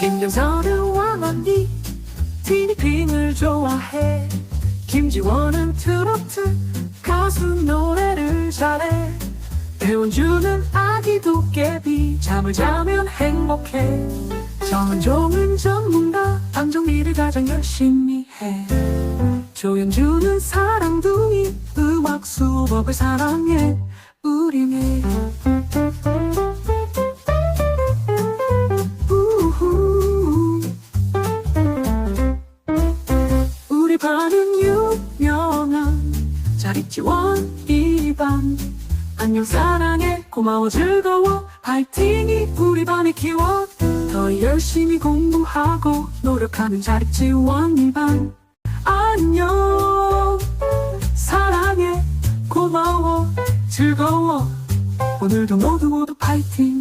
서류와 언니 티니핑을 좋아해. 김지원은 트로트 가수 노래를 잘해. 배원주는 아기 도깨비 잠을 자면 행복해. 정은종은 전문가 방 정리를 가장 열심히 해. 조연주는 사랑둥이 음악 수업을 사랑해. 우리 반은 유명한 자립지원 이반 안녕 사랑해. 고마워 즐거워. 파이팅이 우리 반의 키워 더 열심히 공부하고 노력하는 자립지원 이반 안녕. 사랑해. 고마워. 즐거워. 오늘도 모두 모두 파이팅